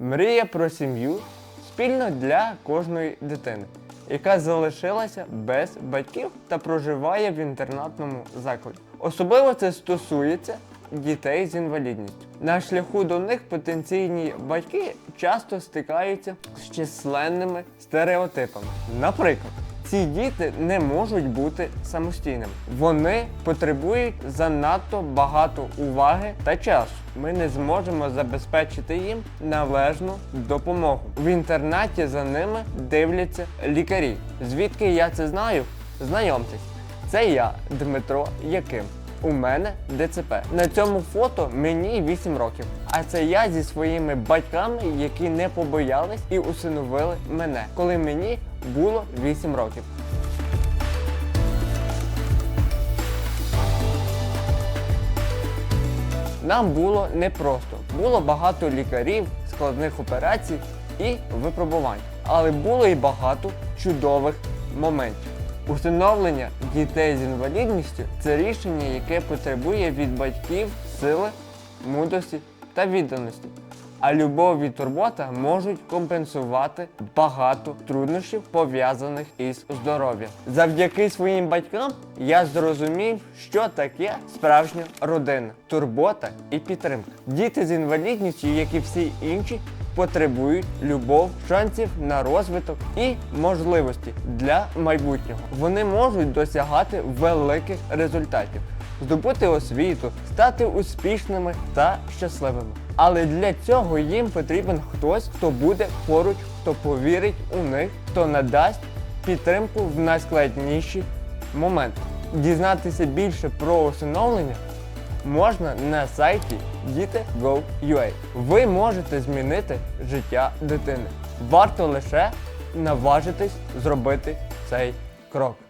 Мрія про сім'ю спільно для кожної дитини, яка залишилася без батьків та проживає в інтернатному закладі. Особливо це стосується дітей з інвалідністю. На шляху до них потенційні батьки часто стикаються з численними стереотипами. Наприклад, ці діти не можуть бути самостійними. Вони потребують занадто багато уваги та часу. Ми не зможемо забезпечити їм належну допомогу. В інтернаті за ними дивляться лікарі. Звідки я це знаю? Знайомтесь, це я, Дмитро Яким. У мене ДЦП. На цьому фото мені 8 років. А це я зі своїми батьками, які не побоялись і усиновили мене, коли мені було 8 років. Нам було непросто. Було багато лікарів, складних операцій і випробувань. Але було і багато чудових моментів. Усиновлення дітей з інвалідністю це рішення, яке потребує від батьків сили, мудрості та відданості. А любов і турбота можуть компенсувати багато труднощів, пов'язаних із здоров'ям. Завдяки своїм батькам я зрозумів, що таке справжня родина, турбота і підтримка. Діти з інвалідністю, як і всі інші, потребують любов, шансів на розвиток і можливості для майбутнього. Вони можуть досягати великих результатів, здобути освіту, стати успішними та щасливими. Але для цього їм потрібен хтось, хто буде поруч, хто повірить у них, хто надасть підтримку в найскладніші моменти. Дізнатися більше про усиновлення можна на сайті діти.gov.ua. Ви можете змінити життя дитини. Варто лише наважитись зробити цей крок.